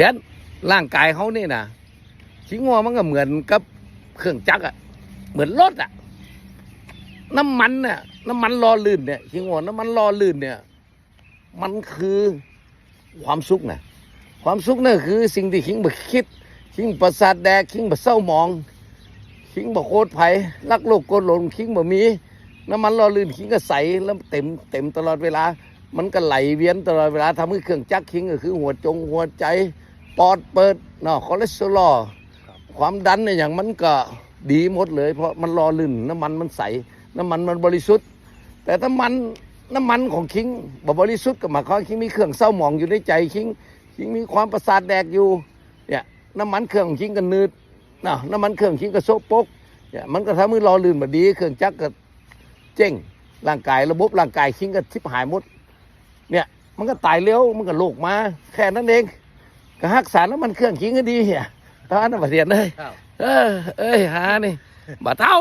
แทนร่างกายเขานี่นะขี้งัวมันก็เหมือนกับเครื่องจักรอะเหมือนรถอะน้ำมันเนี่ยน้ำมันรอลื่นเนี่ยขี้งัวน้ำมันรอลื่นเนี่ย มันคือความสุขนะความสุขนั่นคือ สิ่งที่คิงบ่คิดคิงประสาทแดกคิงบ่เศร้ามองคิงบ่โคตรไผ่รักโลกโกนหลงคิงบ่มี น้ำมันรอลื่นคิงก็ใสแล้วเต็มเต็มตลอดเวลา มันก็ไหลเวียนตลอดเวลาทำให้เครื่องจักรคิงก็คือหัวจงหัวใจ ปอดเปิดเนาะคอเลสเตอรอลความดันเนี่ยอย่างมันก็ดีหมดเลย เพราะมันรอลื่นน้ำมันมันใส น้ำมันมันบริสุทธิ์ แต่ถ้ามันน้ำมันของคิงบ่บริสุทธิ์ก็หมายความว่าคิงมีเครื่องเศร้าหมองอยู่ในใจคิงคิงมีความประสาทแดกอยู่เนี่ยน้ำมันเครื่องของคิงก็นืดเนาะน้ำมันเครื่องคิงก็โซกปรกเนี่ยมันก็ทำให้รอลื่นมาดี เครื่องจักรก็เจ๊งร่างกายระบบร่างกายคิงก็ทิพหายหมดเนี่ยมันก็ตายเร็วมันก็โลกมาแค่นั้นเอง ก็รักษาแล้วมันเครื่องคิงก็ดีเหียตอนนั้นประเดียนเลย ครับ เออ เอ้ยหานี่บ่เท่า